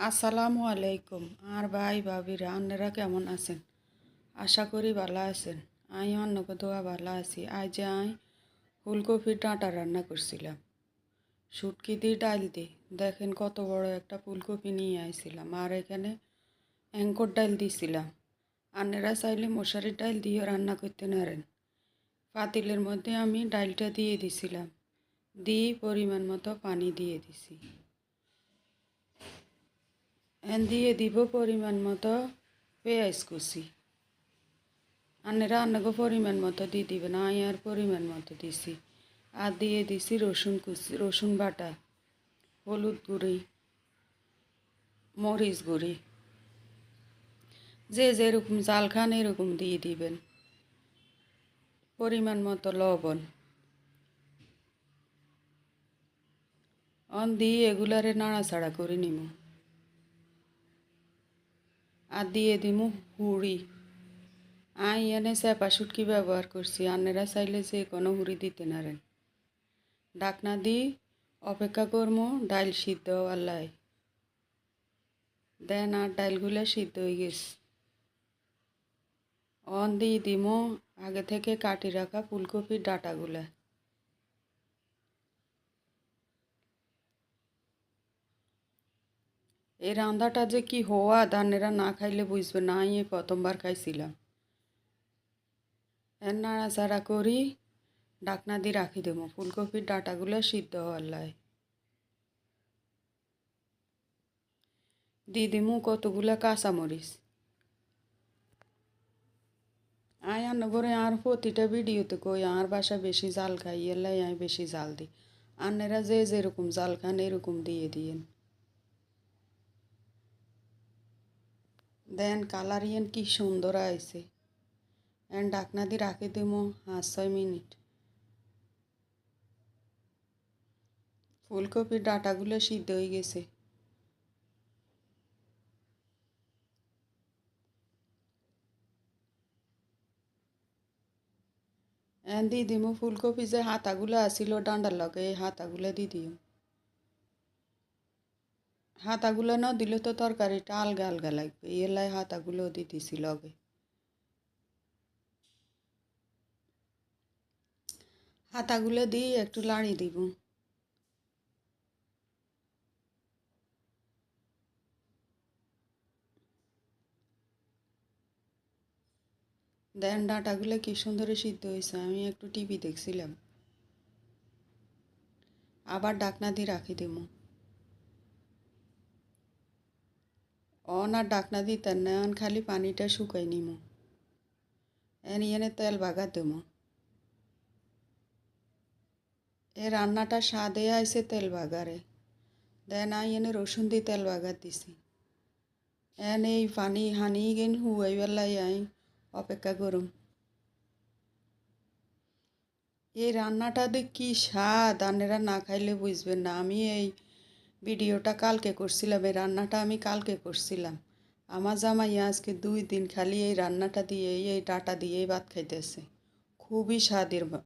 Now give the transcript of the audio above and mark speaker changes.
Speaker 1: আসসালামু আলাইকুম। আর ভাই, ভাবিরা আপনারা কেমন আছেন? আশা করি ভালো আছেন। আমি অন্যকে দোয়া ভালো আছি। আজ আই ফুলকপির ডাঁটা রান্না করছিলাম। শুটকি দিয়ে ডাল দিয়ে। দেখেন কত বড় একটা ফুলকপি নিয়ে আইছিলাম। আর এখানে অ্যাঙ্কর ডাল দিছিলাম। আপনারা চাইলে মশারির ডাল দিয়ে রান্না করতে নারেন পাতিলের মধ্যে আমি ডালটা দিয়ে দিছিলাম। দিয়ে পরিমাণ মতো পানি দিয়ে দিছি। দিয়ে দিব পরিমাণ মতো পেঁয়াজ কুচি। আনেরা আন্নাকে পরিমাণ মতো দিয়ে দিবেন আমি আর পরিমাণ মতো দিছি। আর দিয়ে দিছি রসুন কুচি, রসুন বাটা, হলুদ গুঁড়ি, মরিচ গুঁড়ি। যে যেরকম জাল খান এরকম দিয়ে দিবেন। পরিমাণ মতো লবণ। অন দিয়ে এগুলারে নাড়াচাড়া করে নিব আর দিয়ে দিমু হুড়ি। আই এনে চেপা শুটকি ব্যবহার করছি আনেরা চাইলে যে কোনো হুড়ি দিতে নারেন। ডাকনা দি, অপেক্ষা করমু, ডাইল সিদ্ধ আল্লাহ দেন আর ডাইলগুলো সিদ্ধ হয়ে গেছে। অন দিয়ে দিমু, আগে থেকে কাটি রাখা ফুলকপির ডাটাগুলা। এই রান্নাটা যে কি হওয়া ধানেরা না খাইলে বুঝবে না এই প্রথমবার খাইছিলাম। এর নাড়াচাড়া করি, ডাকনা দিয়ে রাখি দেবো। ফুলকপির ডাটাগুলো সিদ্ধ হওয়ার লাই। দিয়ে দিমু কতগুলো কাঁচামরিচ। আয় আন্ন করে আর প্রতিটা ভিডিওতে কই, আর বাসা বেশি জাল খাই এলাই আমি বেশি জাল দিই। আন্নেরা যে যেরকম জাল খান, এরকম দিয়ে দিয়েন। দেন কালার কি সুন্দর আইছে। এন ডাকনা দিয়ে রাখি দেবো পাঁচ ছয় মিনিট। ফুলকপির ডাটাগুলো সিদ্ধ হয়ে গেছে। এন দিয়ে দিমু ফুলকপি যে হাতাগুলো আসিল ডান্ডার লগে, এই হাতাগুলো দিয়ে দিও। হাতাগুলো না দিলে তো তরকারিটা আলগা আলগা লাগবে। এলাই হাতাগুলো দিয়ে দিছি লগে। হাতাগুলো দিয়ে একটু লাড়ি দিব। দেন ডাটাগুলো কি সুন্দর সিদ্ধ হয়েছে, আমি একটু টিভি দেখছিলাম। আবার ডাকনা দিয়ে রাখি দেবো। অন আর ডাকনা দিতেন না, অন খালি পানিটা শুকাই নিমো। এন এনে তেল বাগা দেবো এ রান্নাটা স্বাদে আইসে তেল বাগারে। দেন আই এনে রসুন দিয়ে তেল বাগার দিছি। এন এই পানি হানি গেন হুয়াই বেলাই আই অপেক্ষা করুম। এই রান্নাটা রান্নাটাতে কি স্বাদ, আনেরা না খাইলে বুঝবেন না। আমি এই ভিডিওটা কালকে করছিলাম, এই রান্নাটা আমি কালকে করছিলাম। আমার জামাই আজকে দুই দিন খালি এই রান্নাটা দিয়ে এই ডাটা দিয়েই ভাত খাইতেছে। খুবই স্বাদের